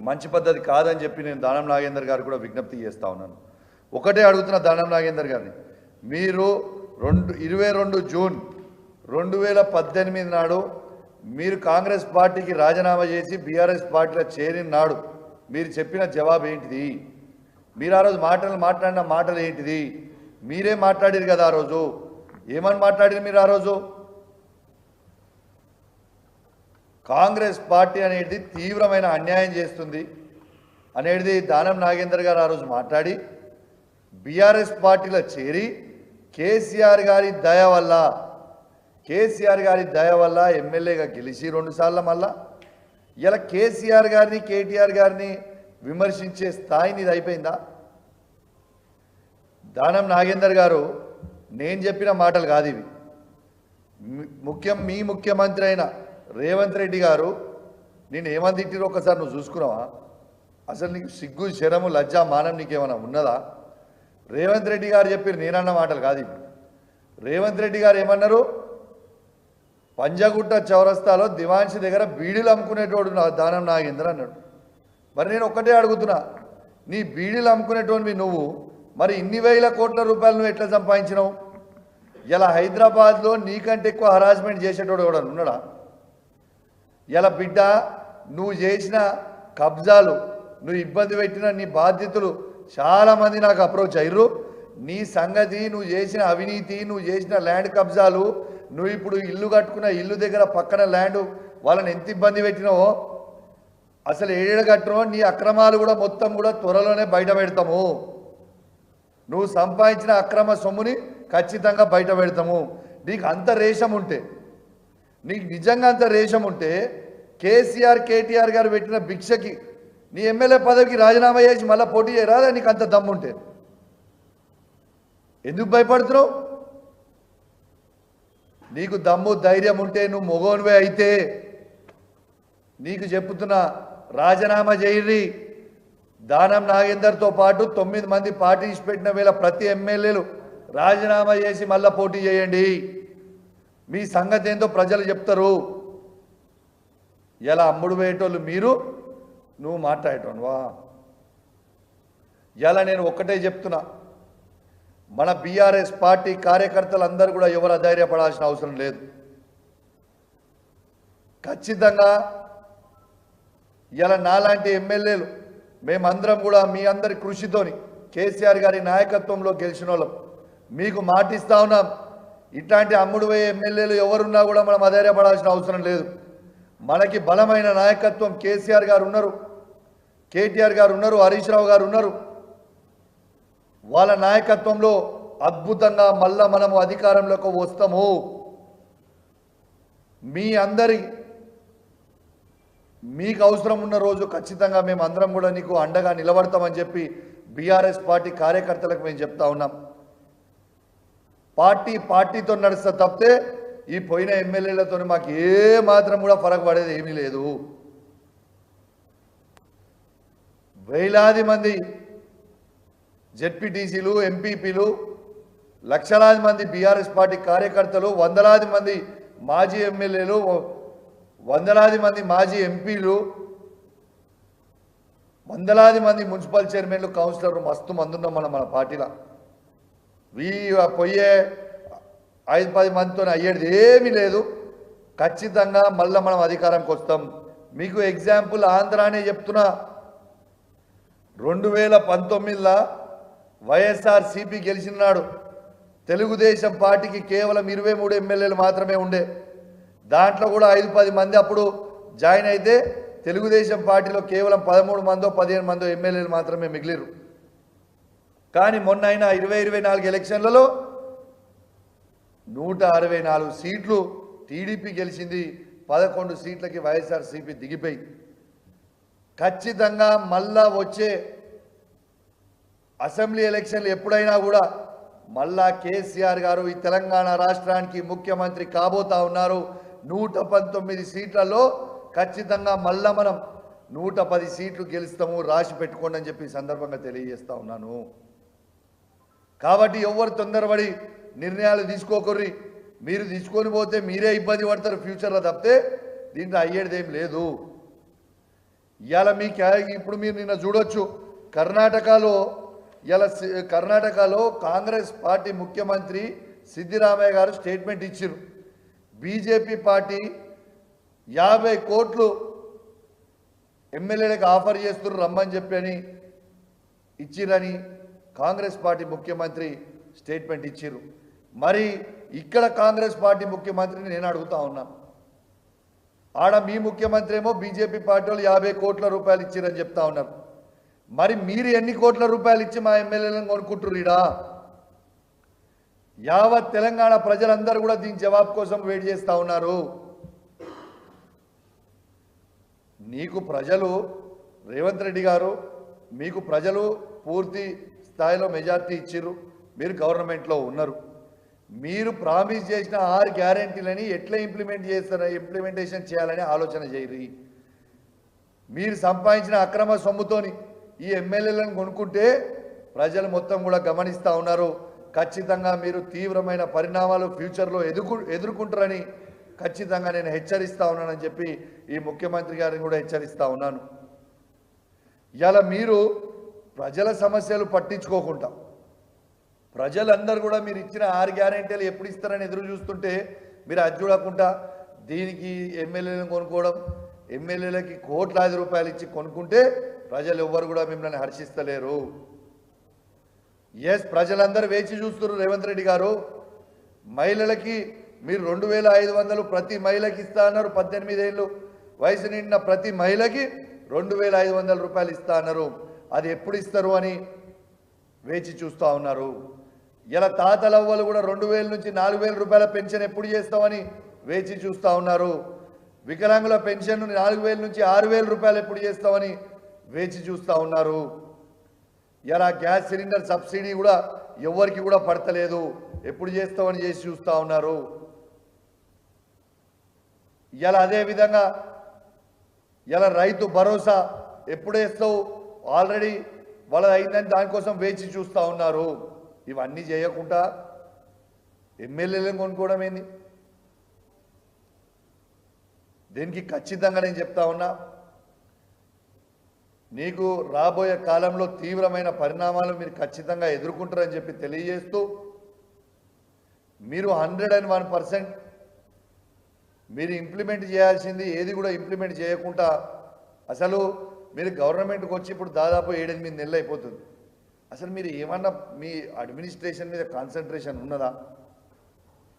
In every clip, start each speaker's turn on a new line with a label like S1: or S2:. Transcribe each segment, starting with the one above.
S1: మంచి పద్ధతి కాదని చెప్పి నేను దానం నాగేందర్ గారు కూడా విజ్ఞప్తి చేస్తా ఉన్నాను. ఒకటే అడుగుతున్న దానం నాగేందర్ గారిని. మీరు రెండు ఇరవై రెండు జూన్ రెండు వేల పద్దెనిమిది నాడు మీరు కాంగ్రెస్ పార్టీకి రాజీనామా చేసి బీఆర్ఎస్ పార్టీలో చేరిన నాడు మీరు చెప్పిన జవాబు ఏంటిది? మీరు ఆ రోజు మాటలు మాట్లాడిన మాటలు ఏంటిది? మీరే మాట్లాడారు కదా ఆ రోజు. ఏమని మాట్లాడారు మీరు ఆ రోజు? కాంగ్రెస్ పార్టీ అనేది తీవ్రమైన అన్యాయం చేస్తుంది అనేది దానం నాగేందర్ గారు ఆ రోజు మాట్లాడి బీఆర్ఎస్ పార్టీలో చేరి కేసీఆర్ గారి దయ వల్ల కేసీఆర్ గారి దయ వల్ల ఎమ్మెల్యేగా గెలిచి రెండుసార్లు మళ్ళా ఇలా కేసీఆర్ గారిని కేటీఆర్ గారిని విమర్శించే స్థాయిని ఇది అయిపోయిందా? దానం నాగేందర్ గారు నేను చెప్పిన మాటలు కాదు ఇవి. ముఖ్యం మీ ముఖ్యమంత్రి అయిన రేవంత్ రెడ్డి గారు నేను ఏమని తిట్టిరో ఒకసారి నువ్వు చూసుకున్నావా? అసలు నీకు సిగ్గు శరము లజ్జ మానం నీకేమైనా ఉన్నదా? రేవంత్ రెడ్డి గారు చెప్పి నేనన్న మాటలు కాదు రేవంత్ రెడ్డి గారు ఏమన్నారు? పంజగుట్ట చౌరస్తాలో దివాన్షి దగ్గర బీడీలు అమ్ముకునేటోడు నా దానం నాగేంద్ర అన్నాడు. మరి నేను ఒక్కటే అడుగుతున్నా నీ బీడీలు అమ్ముకునేటోనివి నువ్వు మరి ఇన్ని వేల కోట్ల రూపాయలు నువ్వు ఎట్లా సంపాదించినావు? ఇలా హైదరాబాద్లో నీకంటే ఎక్కువ హరాస్మెంట్ చేసేటోడు కూడా ఉన్నాడా? ఇలా బిడ్డ నువ్వు చేసిన కబ్జాలు నువ్వు ఇబ్బంది పెట్టిన నీ బాధ్యతలు చాలామంది నాకు అప్రోచ్ అయ్యారు నీ సంగతి నువ్వు చేసిన అవినీతి నువ్వు చేసిన ల్యాండ్ కబ్జాలు నువ్వు ఇప్పుడు ఇల్లు కట్టుకున్న ఇల్లు దగ్గర పక్కన ల్యాండ్ వాళ్ళని ఎంత ఇబ్బంది పెట్టినావో అసలు ఏడు కట్టినో నీ అక్రమాలు కూడా మొత్తం కూడా త్వరలోనే బయట పెడతాము. నువ్వు సంపాదించిన అక్రమ సొమ్ముని ఖచ్చితంగా బయట పెడతాము. నీకు అంత రేషం ఉంటే నీకు నిజంగా అంత రేషం ఉంటే కేసీఆర్ కేటీఆర్ గారు పెట్టిన భిక్షకి నీ ఎమ్మెల్యే పదవికి రాజీనామా చేసి మళ్ళీ పోటీ చేయరాదా నీకు అంత దమ్ముంటే ఎందుకు భయపడుతున్నావు? నీకు దమ్ము ధైర్యం ఉంటే నువ్వు మొగోనివే అయితే నీకు చెప్తున్నా రాజీనామా చేయండి. దానం నాగేందర్తో పాటు తొమ్మిది మంది పార్టీస్ పెట్టిన వేళ ప్రతి ఎమ్మెల్యేలు రాజీనామా చేసి మళ్ళా పోటీ చేయండి. మీ సంగతి ఏందో ప్రజలు చెప్తారు. ఎలా అమ్ముడు పోయేటోళ్ళు మీరు నువ్వు మాట్లాడేటోనువా ఇలా నేను ఒక్కటే చెప్తున్నా మన బీఆర్ఎస్ పార్టీ కార్యకర్తలు అందరూ కూడా ఎవరు అధైర్యపడాల్సిన అవసరం లేదు. ఖచ్చితంగా ఇలా నాలాంటి ఎమ్మెల్యేలు మేమందరం కూడా మీ అందరి కృషితోని కేసీఆర్ గారి నాయకత్వంలో గెలిచిన వాళ్ళం మీకు మాటిస్తా ఉన్నాం. ఇట్లాంటి అమ్ముడు పోయే ఎమ్మెల్యేలు ఎవరున్నా కూడా మనం అధైర్యపడాల్సిన అవసరం లేదు. మనకి బలమైన నాయకత్వం కేసీఆర్ గారు ఉన్నారు. కేటీఆర్ గారు ఉన్నారు హరీష్ రావు గారు ఉన్నారు. వాళ్ళ నాయకత్వంలో అద్భుతంగా మళ్ళా మనము అధికారంలోకి వస్తాము. మీ అందరి మీకు అవసరం ఉన్న రోజు ఖచ్చితంగా మేము అందరం కూడా నీకు అండగా నిలబడతామని చెప్పి బీఆర్ఎస్ పార్టీ కార్యకర్తలకు మేము చెప్తా ఉన్నాం. పార్టీ పార్టీతో నడుస్తా తప్పితే ఈ పోయిన ఎమ్మెల్యేలతో మాకు ఏ మాత్రం కూడా ఫరక్ పడేది ఏమీ లేదు. వేలాది మంది జెడ్పీటీసీలు ఎంపీపీలు లక్షలాది మంది బీఆర్ఎస్ పార్టీ కార్యకర్తలు వందలాది మంది మాజీ ఎమ్మెల్యేలు వందలాది మంది మాజీ ఎంపీలు వందలాది మంది మున్సిపల్ చైర్మన్లు కౌన్సిలర్లు మస్తు మంది ఉన్నాం మనం మన పార్టీలో. వీ పోయే ఐదు పది మందితో అయ్యేది ఏమీ లేదు. ఖచ్చితంగా మళ్ళీ మనం అధికారంకి వస్తాం. మీకు ఎగ్జాంపుల్ ఆంధ్రానే చెప్తున్నా. రెండు వేల పంతొమ్మిదిలో వైఎస్ఆర్ సిపి గెలిచినాడు తెలుగుదేశం పార్టీకి కేవలం ఇరవై మూడు ఎమ్మెల్యేలు మాత్రమే ఉండే. దాంట్లో కూడా ఐదు పది మంది అప్పుడు జాయిన్ అయితే తెలుగుదేశం పార్టీలో కేవలం పదమూడు మందో పదిహేను మందో ఎమ్మెల్యేలు మాత్రమే మిగిలిరు కానీ మొన్న అయిన ఇరవై ఇరవై నాలుగు ఎలక్షన్లలో నూట అరవై నాలుగు సీట్లు టీడీపీ గెలిచింది పదకొండు సీట్లకి వైఎస్ఆర్సీపీ దిగిపోయింది ఖచ్చితంగా మళ్ళా వచ్చే అసెంబ్లీ ఎలక్షన్లు ఎప్పుడైనా కూడా మళ్ళా కేసీఆర్ గారు ఈ తెలంగాణ రాష్ట్రానికి ముఖ్యమంత్రి కాబోతా ఉన్నారు. నూట పంతొమ్మిది సీట్లలో ఖచ్చితంగా మళ్ళా మనం నూట పది సీట్లు గెలుస్తాము రాసి పెట్టుకోండి అని చెప్పి సందర్భంగా తెలియజేస్తా ఉన్నాను. కాబట్టి ఎవరు తొందరపడి నిర్ణయాలు తీసుకోకర్రి. మీరు తీసుకొని పోతే మీరే ఇబ్బంది పడతారు ఫ్యూచర్లో తప్పితే దీంట్లో అయ్యేది ఏం లేదు. ఇవాళ మీ క్యా- ఇప్పుడు మీరు నిన్న చూడొచ్చు కర్ణాటకలో ఇలా కర్ణాటకలో కాంగ్రెస్ పార్టీ ముఖ్యమంత్రి సిద్దిరామయ్య గారు స్టేట్మెంట్ ఇచ్చారు బీజేపీ పార్టీ యాభై కోట్లు ఎమ్మెల్యేలకు ఆఫర్ చేస్తున్నారు రమ్మని చెప్పని ఇచ్చిరని కాంగ్రెస్ పార్టీ ముఖ్యమంత్రి స్టేట్మెంట్ ఇచ్చిర్రు. మరి ఇక్కడ కాంగ్రెస్ పార్టీ ముఖ్యమంత్రిని నేను అడుగుతా ఉన్నాను ఆడ మీ ముఖ్యమంత్రి ఏమో బీజేపీ పార్టీ వాళ్ళు యాభై కోట్ల రూపాయలు ఇచ్చారని చెప్తా ఉన్నారు. మరి మీరు ఎన్ని కోట్ల రూపాయలు ఇచ్చి మా ఎమ్మెల్యేలను కొనుక్కుంటుర్రు యావత్ తెలంగాణ ప్రజలందరూ కూడా దీని జవాబు కోసం వెయిట్ చేస్తూ ఉన్నారు. నీకు ప్రజలు రేవంత్ రెడ్డి గారు మీకు ప్రజలు పూర్తి స్థాయిలో మెజార్టీ ఇచ్చిర్రు. మీరు గవర్నమెంట్లో ఉన్నారు. మీరు ప్రామిస్ చేసిన ఆరు గ్యారంటీలని ఎట్లా ఇంప్లిమెంట్ చేస్తారో ఇంప్లిమెంటేషన్ చేయాలని ఆలోచన చేయరు. మీరు సంపాదించిన అక్రమ సొమ్ముతోని ఈ ఎమ్మెల్యేలను కొనుక్కుంటే ప్రజలు మొత్తం కూడా గమనిస్తూ ఉన్నారు. ఖచ్చితంగా మీరు తీవ్రమైన పరిణామాలు ఫ్యూచర్లో ఎదుర్కొ ఎదుర్కొంటారని ఖచ్చితంగా నేను హెచ్చరిస్తూ ఉన్నానని చెప్పి ఈ ముఖ్యమంత్రి గారిని కూడా హెచ్చరిస్తూ ఉన్నాను. ఇలా మీరు ప్రజల సమస్యలు పట్టించుకోకుండా ప్రజలందరూ కూడా మీరు ఇచ్చిన ఆరు గ్యారెంటీలు ఎప్పుడు ఇస్తారని ఎదురు చూస్తుంటే మీరు అది చూడకుండా దీనికి ఎమ్మెల్యేలను కొనుక్కోవడం ఎమ్మెల్యేలకి కోట్లాది రూపాయలు ఇచ్చి కొనుక్కుంటే ప్రజలు ఎవ్వరు కూడా మిమ్మల్ని హర్షిస్తలేరు. ఎస్ ప్రజలందరూ వేచి చూస్తున్నారు రేవంత్ రెడ్డి గారు. మహిళలకి మీరు రెండు వేల ఐదు వందలు ప్రతి మహిళకి ఇస్తా అన్నారు పద్దెనిమిది ఏళ్ళు వయసు నిండిన ప్రతి మహిళకి రెండు వేల ఐదు వందల రూపాయలు ఇస్తా అన్నారు. అది ఎప్పుడు ఇస్తారు అని వేచి చూస్తూ ఉన్నారు. ఇలా తాతలవ్వలు కూడా రెండు వేల నుంచి నాలుగు వేల రూపాయల పెన్షన్ ఎప్పుడు చేస్తామని వేచి చూస్తూ ఉన్నారు. వికలాంగుల పెన్షన్ నాలుగు వేల నుంచి ఆరు వేల రూపాయలు ఎప్పుడు చేస్తామని వేచి చూస్తూ ఉన్నారు. ఇలా గ్యాస్ సిలిండర్ సబ్సిడీ కూడా ఎవరికి కూడా పడతలేదు. ఎప్పుడు చేస్తామని చేసి చూస్తూ ఉన్నారు. ఇలా అదే విధంగా ఇలా రైతు భరోసా ఎప్పుడేస్తావు ఆల్రెడీ వాళ్ళది అయిందని దానికోసం వేచి చూస్తూ ఉన్నారు. ఇవన్నీ చేయకుండా ఎమ్మెల్యేలను కొనుక్కోవడం ఏంది? దీనికి ఖచ్చితంగా నేను చెప్తా ఉన్నా నీకు రాబోయే కాలంలో తీవ్రమైన పరిణామాలు మీరు ఖచ్చితంగా ఎదుర్కొంటారని చెప్పి తెలియజేస్తూ మీరు హండ్రెడ్ అండ్ వన్ పర్సెంట్ మీరు ఇంప్లిమెంట్ చేయాల్సింది ఏది కూడా ఇంప్లిమెంట్ చేయకుండా అసలు మీరు గవర్నమెంట్కి వచ్చి ఇప్పుడు దాదాపు ఏడెనిమిది నెలలు అయిపోతుంది. అసలు మీరు ఏమన్నా మీ అడ్మినిస్ట్రేషన్ మీద కాన్సన్ట్రేషన్ ఉన్నదా?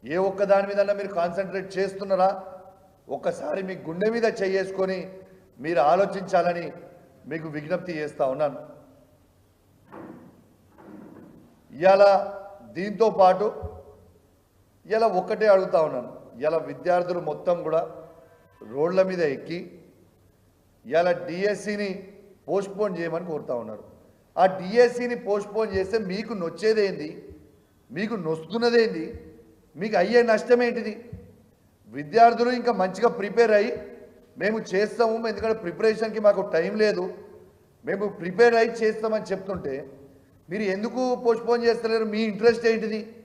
S1: ఏ ఒక్క దాని మీద మీరు కాన్సన్ట్రేట్ చేస్తున్నారా? ఒక్కసారి మీ గుండె మీద చేసుకొని మీరు ఆలోచించాలని మీకు విజ్ఞప్తి చేస్తూ ఉన్నాను. ఇవాళ దీంతో పాటు ఇలా ఒక్కటే అడుగుతా ఉన్నాను. ఇలా విద్యార్థులు మొత్తం కూడా రోడ్ల మీద ఎక్కి ఇలా డిఎస్సిని పోస్ట్పోన్ చేయమని కోరుతా ఉన్నారు. ఆ డిఎస్సిని పోస్ట్పోన్ చేస్తే మీకు నొచ్చేదేంది? మీకు నొస్తున్నదేంది? మీకు అయ్యే నష్టం ఏంటిది విద్యార్థులు ఇంకా మంచిగా ప్రిపేర్ అయ్యి మేము చేస్తాము ఎందుకంటే ప్రిపరేషన్కి మాకు టైం లేదు. మేము ప్రిపేర్ అయ్యి చేస్తామని చెప్తుంటే మీరు ఎందుకు పోస్ట్పోన్ చేస్తలేరు? మీ ఇంట్రెస్ట్ ఏంటిది?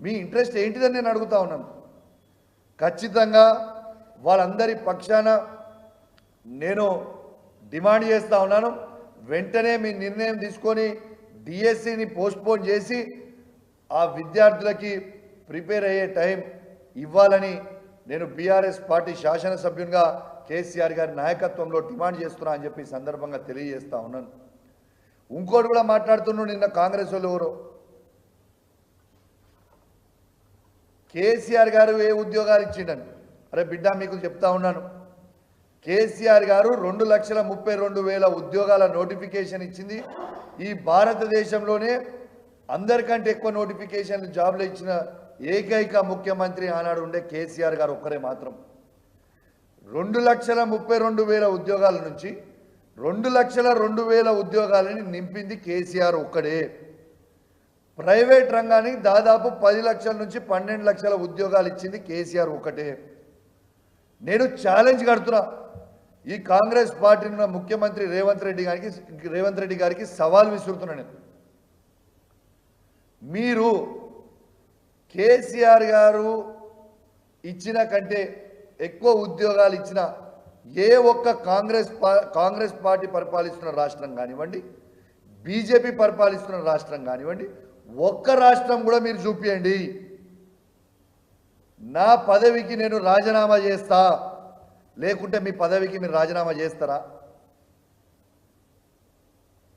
S1: మీ ఇంట్రెస్ట్ ఏంటిదని నేను అడుగుతా ఉన్నాను. ఖచ్చితంగా వాళ్ళందరి పక్షాన నేను డిమాండ్ చేస్తూ ఉన్నాను వెంటనే మీ నిర్ణయం తీసుకొని డిఎస్సిని పోస్ట్పోన్ చేసి ఆ విద్యార్థులకి ప్రిపేర్ అయ్యే టైం ఇవ్వాలని నేను బీఆర్ఎస్ పార్టీ శాసనసభ్యునిగా కేసీఆర్ గారి నాయకత్వంలో డిమాండ్ చేస్తున్నా అని చెప్పి సందర్భంగా తెలియజేస్తూ ఉన్నాను. ఇంకోటి కూడా మాట్లాడుతున్నాడు నిన్న కాంగ్రెస్ వాళ్ళు ఎవరో. కేసీఆర్ గారు ఏ ఉద్యోగాలు ఇచ్చిండని. అరే బిడ్డ మీకు చెప్తా ఉన్నాను. కేసీఆర్ గారు రెండు లక్షల ముప్పై రెండు వేల ఉద్యోగాల నోటిఫికేషన్ ఇచ్చింది. ఈ భారతదేశంలోనే అందరికంటే ఎక్కువ నోటిఫికేషన్లు జాబ్లు ఇచ్చిన ఏకైక ముఖ్యమంత్రి ఆనాడు ఉండే కేసీఆర్ గారు ఒక్కరే మాత్రం. రెండు లక్షల ముప్పై రెండు వేల ఉద్యోగాల నుంచి రెండు లక్షల రెండు వేల ఉద్యోగాలని నింపింది కేసీఆర్ ఒక్కడే. ప్రైవేట్ రంగానికి దాదాపు పది లక్షల నుంచి పన్నెండు లక్షల ఉద్యోగాలు ఇచ్చింది కేసీఆర్ ఒకటే నేను ఛాలెంజ్ కడుతున్నా. ఈ కాంగ్రెస్ పార్టీ ఉన్న ముఖ్యమంత్రి రేవంత్ రెడ్డి గారికి రేవంత్ రెడ్డి గారికి సవాల్ విసురుతున్నాను నేను. మీరు కేసీఆర్ గారు ఇచ్చిన కంటే ఎక్కువ ఉద్యోగాలు ఇచ్చిన ఏ ఒక్క కాంగ్రెస్ కాంగ్రెస్ పార్టీ పరిపాలిస్తున్న రాష్ట్రం కానివ్వండి బీజేపీ పరిపాలిస్తున్న రాష్ట్రం కానివ్వండి ఒక్క రాష్ట్రం కూడా మీరు చూపించండి నా పదవికి నేను రాజీనామా చేస్తా. లేకుంటే మీ పదవికి మీరు రాజీనామా చేస్తారా?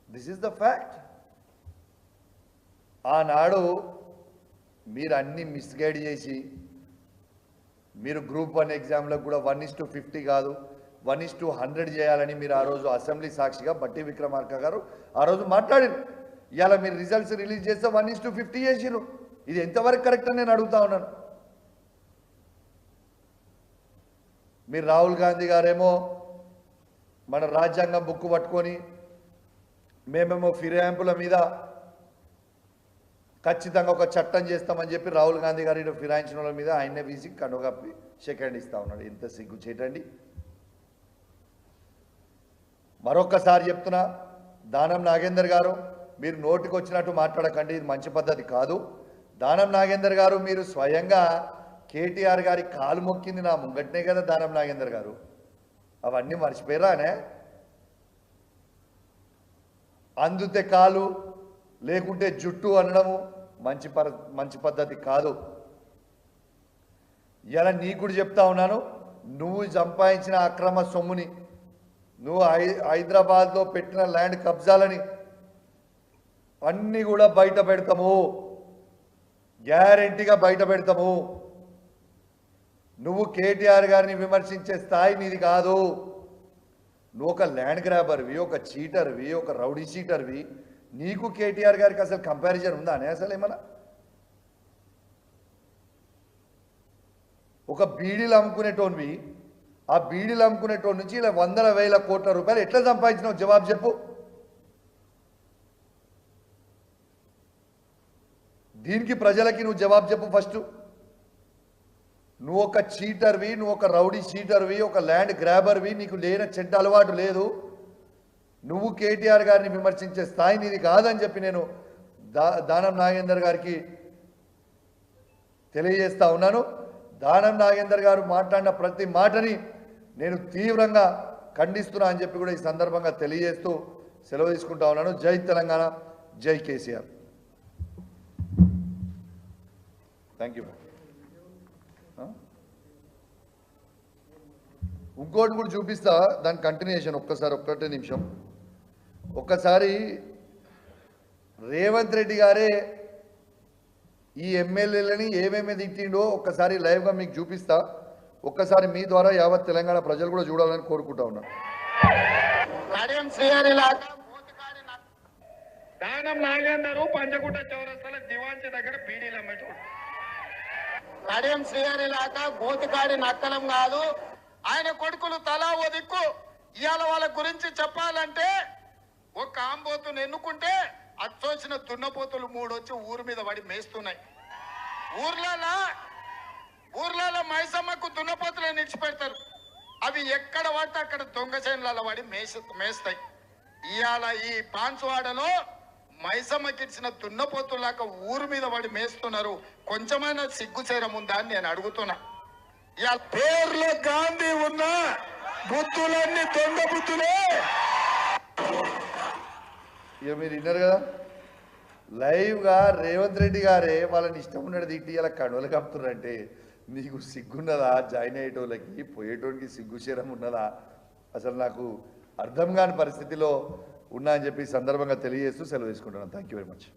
S1: దిస్ ఈస్ ద ఫ్యాక్ట్ ఆనాడు మీరు అన్ని మిస్గైడ్ చేసి మీరు గ్రూప్ వన్ ఎగ్జామ్లకు కూడా వన్ ఇస్ టు ఫిఫ్టీ కాదు వన్ ఇస్ టు హండ్రెడ్ చేయాలని మీరు ఆ రోజు అసెంబ్లీ సాక్షిగా బట్టి విక్రమార్క గారు ఆ రోజు మాట్లాడారు. ఇవాళ మీరు రిజల్ట్స్ రిలీజ్ చేస్తే వన్ ఇస్ టు ఫిఫ్టీ చేసిరు ఇది ఎంతవరకు కరెక్ట్ అని నేను అడుగుతా ఉన్నాను. మీరు రాహుల్ గాంధీ గారేమో మన రాజ్యాంగం బుక్ పట్టుకొని మేమేమో ఫిరాయింపుల మీద ఖచ్చితంగా ఒక చట్టం చేస్తామని చెప్పి రాహుల్ గాంధీ గారి ఫిరాయించిన వాళ్ళ మీద ఆయన్నే వీసి కనుగప్పి సెకండ్ ఇస్తా ఉన్నాడు. ఎంత సిగ్గు చేయటండి. మరొక్కసారి చెప్తున్నా దానం నాగేందర్ గారు మీరు నోటికి వచ్చినట్టు మాట్లాడకండి ఇది మంచి పద్ధతి కాదు. దానం నాగేందర్ గారు మీరు స్వయంగా కేటీఆర్ గారి కాలు మొక్కింది నా ముంగట్నే కదా దానం నాగేందర్ గారు. అవన్నీ మర్చిపోయారానే అందుతే కాలు లేకుంటే జుట్టు అనడము మంచి పర మంచి పద్ధతి కాదు. ఇలా నీకు కూడా చెప్తా ఉన్నాను నువ్వు సంపాదించిన అక్రమ సొమ్ముని నువ్వు హై హైదరాబాద్లో పెట్టిన ల్యాండ్ కబ్జాలని అన్నీ కూడా బయట పెడతాము. గ్యారెంటీగా బయట పెడతాము. నువ్వు కేటీఆర్ గారిని విమర్శించే స్థాయి నీది కాదు. నువ్వు ఒక ల్యాండ్ గ్రాబర్వి ఒక చీటర్వి ఒక రౌడీ చీటర్వి. నీకు కేటీఆర్ గారికి అసలు కంపారిజన్ ఉందా? అనే అసలు ఏమన్నా? ఒక బీడీలు అమ్ముకునేటోన్వి ఆ బీడీలు అమ్ముకునేటోడి నుంచి ఇలా వందల వేల కోట్ల రూపాయలు ఎట్లా సంపాదించినావు? జవాబు చెప్పు. దీనికి ప్రజలకి నువ్వు జవాబు చెప్పు ఫస్ట్. నువ్వు ఒక చీటర్వి నువ్వు ఒక రౌడీ చీటర్వి ఒక ల్యాండ్ గ్రాబర్వి నీకు లేని చెడ్డ అలవాటు లేదు. నువ్వు కేటీఆర్ గారిని విమర్శించే స్థాయి నీది కాదని చెప్పి నేను దా దానం నాగేందర్ గారికి తెలియజేస్తా ఉన్నాను. దానం నాగేందర్ గారు మాట్లాడిన ప్రతి మాటని నేను తీవ్రంగా ఖండిస్తున్నా అని చెప్పి కూడా ఈ సందర్భంగా తెలియజేస్తూ సెలవు తీసుకుంటా ఉన్నాను. జై తెలంగాణ జై కేసీఆర్. థ్యాంక్ యూ ఇంకోటి కూడా చూపిస్తా దాని కంటిన్యూషన్ ఒక్కసారి ఒక్కటే నిమిషం. ఒక్కసారి రేవంత్ రెడ్డి గారే ఈ ఎమ్మెల్యేలని ఏమేమి తిట్టిండో ఒక్కసారి లైవ్గా మీకు చూపిస్తా. ఒక్కసారి మీ ద్వారా యావత్ తెలంగాణ ప్రజలు కూడా చూడాలని కోరుకుంటా
S2: నక్క-
S3: దానం నాగేందరు పంచగుట్ట చౌరస్తాల దివాంచి దగ్గర బీడీలు అమ్మేటోడు
S2: కడియం శ్రీహరి ఇలాకా గోతికాడి నక్కలం కాదు ఆయన కొడుకులు తలా ఓ దిక్కు. ఇవాళ వాళ్ళ గురించి చెప్పాలంటే ఒక ఆంబోతును ఎన్నుకుంటే అచ్చొచ్చిన దున్నపోతులు మూడు వచ్చి ఊరి మీద పడి మేస్తున్నాయి. ఊర్లలో ఊర్లలో మైసమ్మకు దున్నపోతులు నిలిచిపెడతారు. అవి ఎక్కడ పడితే అక్కడ దొంగ చేనులలో పడి మేసి మేస్తాయి. ఇవాళ ఈ పాన్సువాడలో మైసమ్మకి ఇచ్చిన దున్నపోతులాక ఊరు మీద పడి మేస్తున్నారు. కొంచెమైనా సిగ్గుచేరం ఉందా అని నేను అడుగుతున్నా.
S3: పేర్లో గాంధీ ఉన్న బుద్ధులన్నీ దొంగ బుద్ధులే.
S1: ఇక మీరు విన్నారు కదా లైవ్గా రేవంత్ రెడ్డి గారే వాళ్ళని ఇష్టం ఉన్నది తిట్టి ఇలా కడవలు కప్పుతున్నారంటే నీకు సిగ్గున్నదా? జాయిన్ అయ్యేటోళ్ళకి పోయేటోడికి సిగ్గు శరం ఉన్నదా? అసలు నాకు అర్థం కాని పరిస్థితిలో ఉన్నా అని చెప్పి సందర్భంగా తెలియజేస్తూ సెలవు తీసుకుంటున్నాను. Thank you very much